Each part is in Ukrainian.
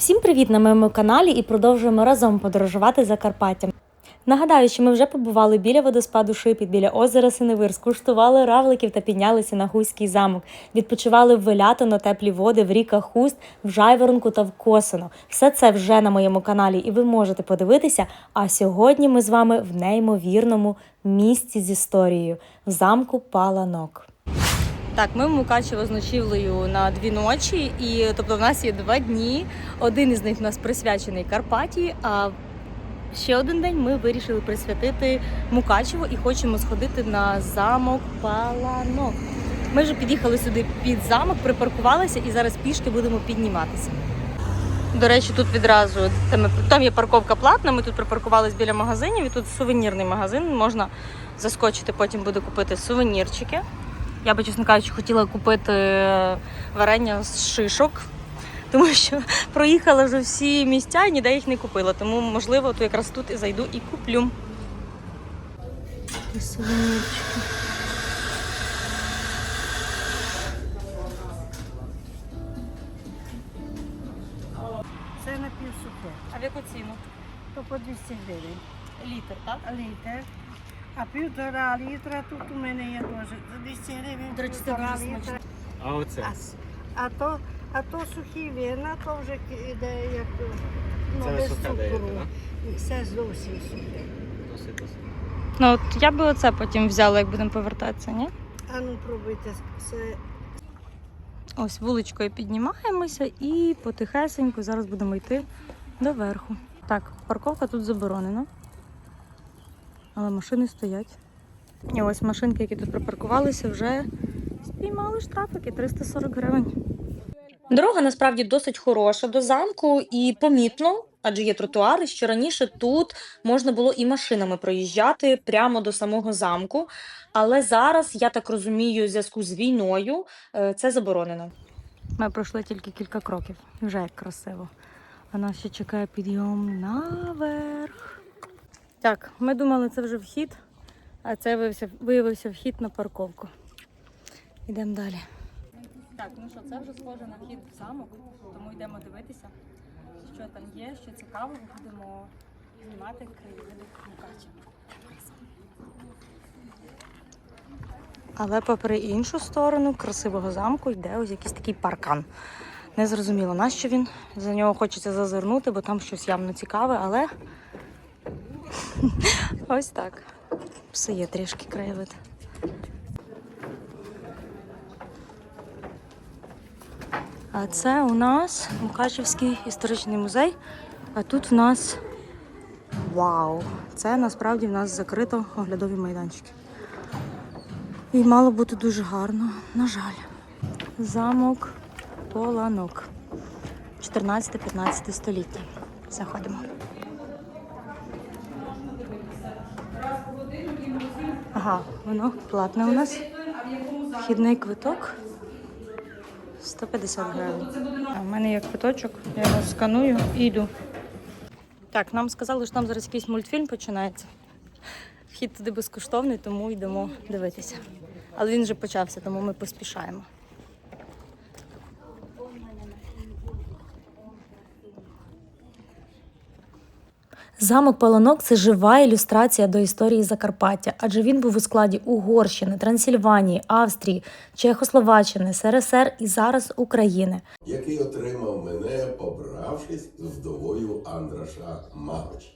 Всім привіт на моєму каналі і продовжуємо разом подорожувати Закарпаттям. Нагадаю, що ми вже побували біля водоспаду Шипіт, біля озера Синевир, скуштували равликів та піднялися на Гуський замок. Відпочивали в на теплі води в ріках Хуст, в Жайворонку та в Косино. Все це вже на моєму каналі, і ви можете подивитися. А сьогодні ми з вами в неймовірному місці з історією в замку Паланок. Так, ми в Мукачево з ночівлею на дві ночі, і тобто в нас є два дні. Один із них у нас присвячений Карпатії, а ще один день ми вирішили присвятити Мукачево і хочемо сходити на замок Паланок. Ми вже під'їхали сюди під замок, припаркувалися і зараз пішки будемо підніматися. До речі, тут відразу там, є парковка платна. Ми тут припаркувались біля магазинів, і тут сувенірний магазин. Можна заскочити, потім буде купити сувенірчики. Я би, чесно кажучи, хотіла купити варення з шишок, тому що проїхала вже всі місця і ніде їх не купила. Тому, можливо, то якраз тут і зайду і куплю. Це напівсухе. А в яку ціну? То по 200 гривень. Літр, так? Літр. А півтора літра тут у мене є теж. За 200 гривень півтора літра. А оце? А, а, то, а то сухі вина, то вже йде як ну, Це без сухе цукру. Це зовсім сухе. Досить, досить. Ну от я би оце потім взяла, як будемо повертатися, ні? А ну пробуйте. Це Ось вуличкою піднімаємося і потихесеньку зараз будемо йти до верху. Так, парковка тут заборонена. Але машини стоять. І ось машинки, які тут припаркувалися, вже спіймали штрафики 340 гривень. Дорога насправді досить хороша до замку і помітно, адже є тротуари, що раніше тут можна було і машинами проїжджати прямо до самого замку. Але зараз, я так розумію, в зв'язку з війною е, це заборонено. Ми пройшли тільки кілька кроків. Вже як красиво. А нас ще чекає підйом наверх. Так, ми думали, це вже вхід, а це виявився, виявився вхід на парковку. Йдемо далі. Так, ну що, це вже схоже на вхід в замок, тому йдемо дивитися, що там є, що цікавого. Будемо знімати краєвиди Мукачева. Але попри іншу сторону красивого замку йде ось якийсь такий паркан. Не зрозуміло, нащо він. За нього хочеться зазирнути, бо там щось явно цікаве, але ось так. Псує трішки краєвид. А це у нас Мукачевський історичний музей. А тут в нас вау! Це насправді в нас закрито оглядові майданчики. І мало бути дуже гарно, на жаль. Замок Поланок. 14-15 століття. Заходимо. Ага, воно платне у нас. Вхідний квиток 150 гривень. А в мене є квиточок, я його сканую і йду. Так, нам сказали, що там зараз якийсь мультфільм починається. Вхід туди безкоштовний, тому йдемо дивитися. Але він вже почався, тому ми поспішаємо. Замок Паланок це жива ілюстрація до історії Закарпаття, адже він був у складі Угорщини, Трансильванії, Австрії, Чехословаччини, СРСР і зараз України. який отримав мене, побравшись з вдовою Андраша Магоч.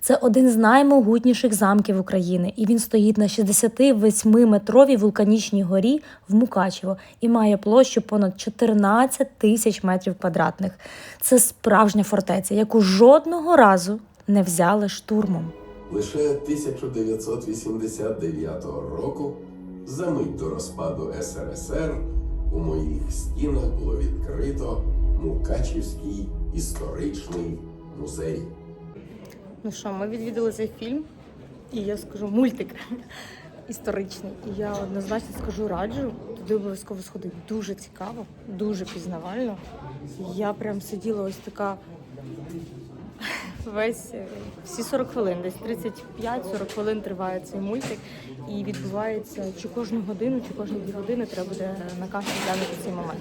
Це один з наймогутніших замків України, і він стоїть на 68-метровій вулканічній горі в Мукачево і має площу понад 14 тисяч метрів квадратних. Це справжня фортеця, яку жодного разу не взяли штурмом. Лише 1989 року, за мить до розпаду СРСР, у моїх стінах було відкрито Мукачівський історичний музей. Ну що, ми відвідали цей фільм, і я скажу мультик історичний. І я однозначно скажу раджу. Туди обов'язково сходити. Дуже цікаво, дуже пізнавально. Я прям сиділа ось така весь е, всі 40 хвилин, десь 35-40 хвилин триває цей мультик. І відбувається чи кожну годину, чи кожні дві години треба буде на касі глянути цей момент.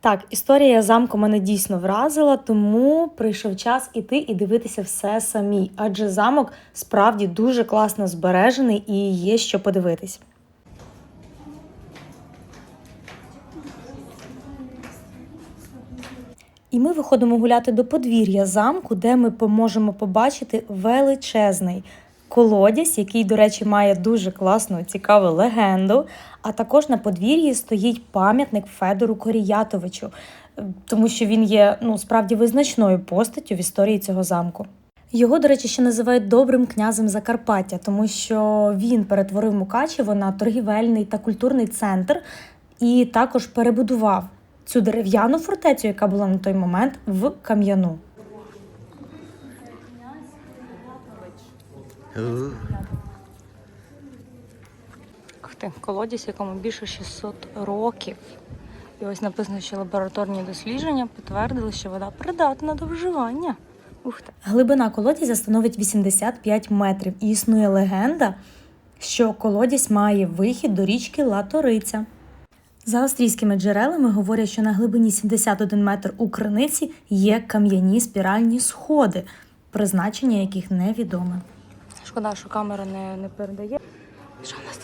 Так, історія замку мене дійсно вразила, тому прийшов час іти і дивитися все самі. Адже замок справді дуже класно збережений і є що подивитись. І ми виходимо гуляти до подвір'я замку, де ми поможемо побачити величезний колодязь, який, до речі, має дуже класну цікаву легенду. А також на подвір'ї стоїть пам'ятник Федору Коріятовичу, е, тому що він є ну справді визначною постаттю в історії цього замку. Його, до речі, ще називають добрим князем Закарпаття, тому що він перетворив Мукачево на торгівельний та культурний центр і також перебудував цю дерев'яну фортецю, яка була на той момент в кам'яну. Ух ти, колодязь, якому більше 600 років. І ось написано, що лабораторні дослідження підтвердили, що вода придатна до вживання. Ух ти. Глибина колодязя становить 85 метрів, і існує легенда, що колодязь має вихід до річки Латориця. За австрійськими джерелами говорять, що на глибині 71 метр у криниці є кам'яні спіральні сходи, призначення яких невідоме. Шкода, що камера не, не передає. Що у нас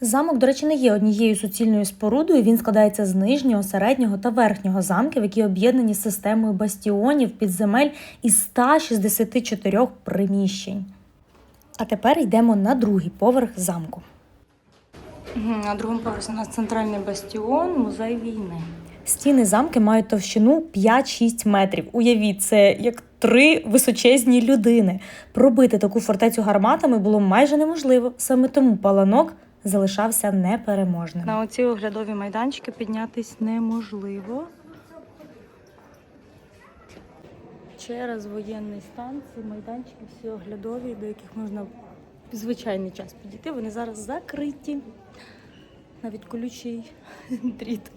Замок, до речі, не є однією суцільною спорудою. Він складається з нижнього, середнього та верхнього замків, які об'єднані системою бастіонів, підземель із 164 приміщень. А тепер йдемо на другий поверх замку. На другому поверсі у нас центральний бастіон, музей війни. Стіни замки мають товщину 5-6 метрів. Уявіть, це як три височезні людини. Пробити таку фортецю гарматами було майже неможливо. Саме тому паланок залишався непереможним. На оці оглядові майданчики піднятись неможливо. Через воєнний стан ці майданчики всі оглядові, до яких можна в звичайний час підійти. Вони зараз закриті. Навіть колючий дріт.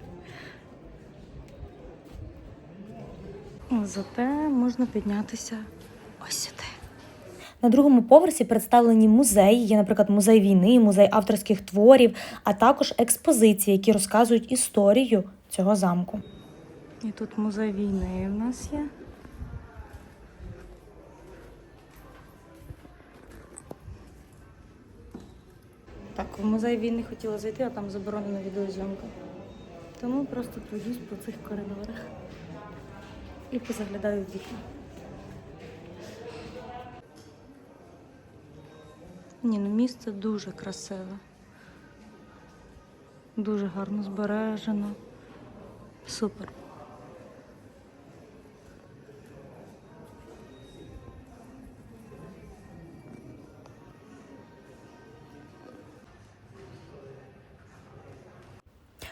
Зате можна піднятися ось сюди. На другому поверсі представлені музеї, є, наприклад, музей війни, музей авторських творів, а також експозиції, які розказують історію цього замку. І тут музей війни в нас є. Так, в музей війни хотіла зайти, а там заборонена відеозйомка. Тому просто пройдусь по цих коридорах і позаглядаю в вікна. Ні, ну місце дуже красиве. Дуже гарно збережено. Супер.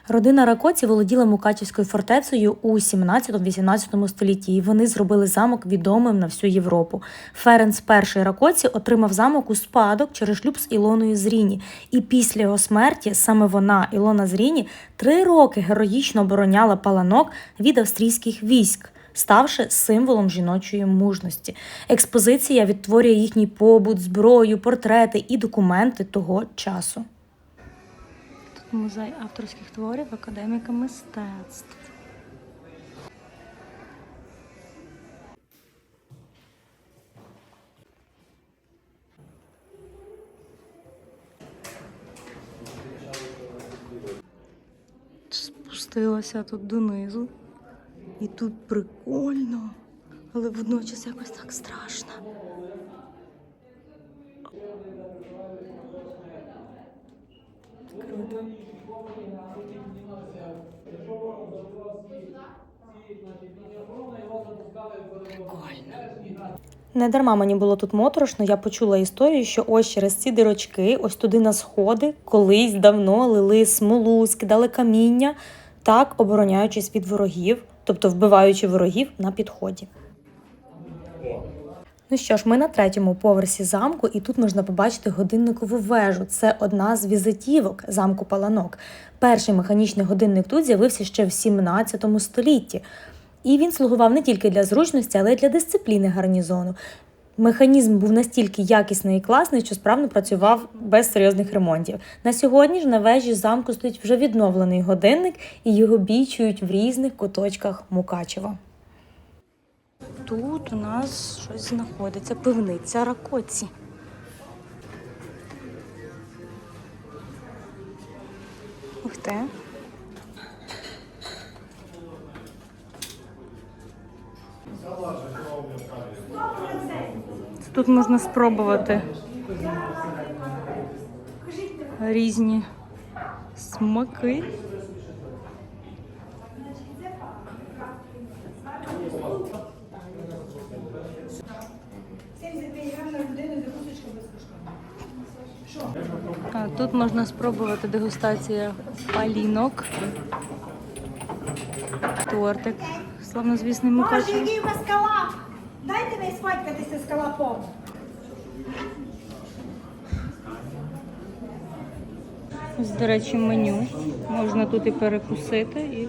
Родина Ракоці володіла Мукачівською фортецею у 17-18 столітті, і вони зробили замок відомим на всю Європу. Ференц І Ракоці отримав замок у спадок через шлюб з Ілоною Зріні. І після його смерті саме вона, Ілона Зріні, три роки героїчно обороняла паланок від австрійських військ. Ставши символом жіночої мужності, експозиція відтворює їхній побут, зброю, портрети і документи того часу. Музей авторських творів академіка мистецтв. Спустилася тут донизу. І тут прикольно, але водночас якось так страшно. Круто. Не дарма мені було тут моторошно, я почула історію, що ось через ці дирочки, ось туди на сходи, колись давно лили смолу, скидали каміння, так обороняючись від ворогів, тобто вбиваючи ворогів на підході. Ну що ж, ми на третьому поверсі замку, і тут можна побачити годинникову вежу. Це одна з візитівок замку Паланок. Перший механічний годинник тут з'явився ще в 17 столітті. І він слугував не тільки для зручності, але й для дисципліни гарнізону. Механізм був настільки якісний і класний, що справно працював без серйозних ремонтів. На сьогодні ж на вежі замку стоїть вже відновлений годинник, і його бій чують в різних куточках Мукачева. Тут у нас щось знаходиться, пивниця ракоці. Ух ти. Тут можна спробувати різні смаки. А тут можна спробувати дегустація палінок. Тортик. Славнозвісний який у вас! Дайте мені сфоткатися з калапом. Ось, до речі, меню. Можна тут і перекусити. І...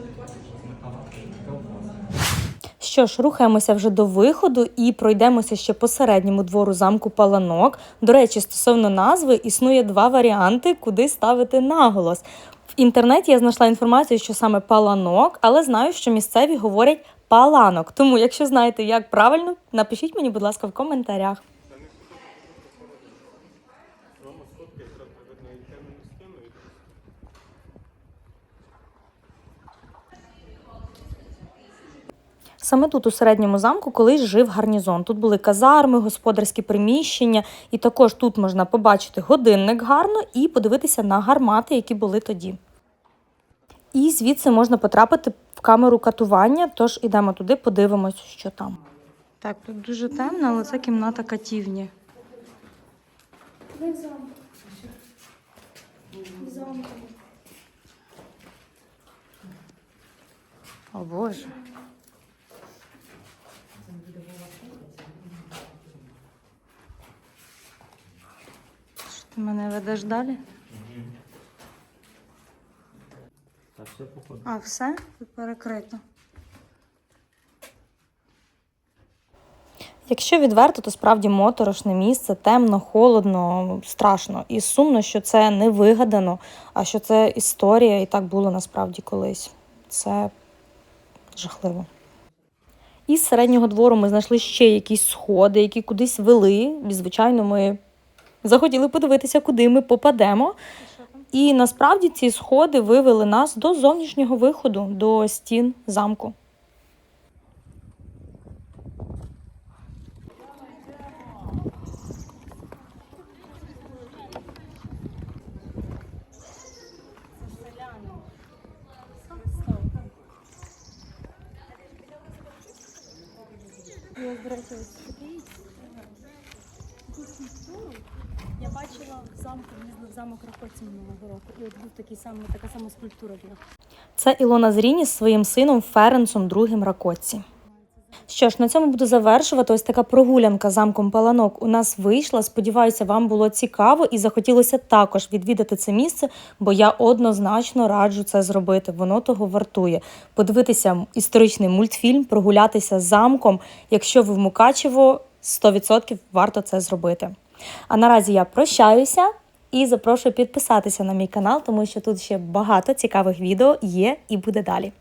Що ж, рухаємося вже до виходу і пройдемося ще по середньому двору замку Паланок. До речі, стосовно назви існує два варіанти, куди ставити наголос. В інтернеті я знайшла інформацію, що саме паланок, але знаю, що місцеві говорять паланок. Тому, якщо знаєте, як правильно, напишіть мені, будь ласка, в коментарях. Саме тут, у середньому замку, колись жив гарнізон. Тут були казарми, господарські приміщення, і також тут можна побачити годинник гарно і подивитися на гармати, які були тоді. І звідси можна потрапити в камеру катування, тож ідемо туди, подивимось, що там. Так, тут дуже темно, але це кімната катівні. О Боже. Ти мене ведеш далі? А, все? Тут перекрито. Якщо відверто, то справді моторошне місце, темно, холодно, страшно. І сумно, що це не вигадано, а що це історія, і так було насправді колись. Це жахливо. Із середнього двору ми знайшли ще якісь сходи, які кудись вели. І, звичайно, ми захотіли подивитися, куди ми попадемо. І насправді ці сходи вивели нас до зовнішнього виходу, до стін замку. Я бачила в замку, їздила в замок Ракоці минулого року, і от був такий самий, така сама скульптура була. Це Ілона Зріні з своїм сином Ференсом другим Ракоці. Що ж, на цьому буду завершувати. Ось така прогулянка замком Паланок у нас вийшла. Сподіваюся, вам було цікаво і захотілося також відвідати це місце, бо я однозначно раджу це зробити. Воно того вартує. Подивитися історичний мультфільм, прогулятися замком. Якщо ви в Мукачево, 100% варто це зробити. А наразі я прощаюся і запрошую підписатися на мій канал, тому що тут ще багато цікавих відео є і буде далі.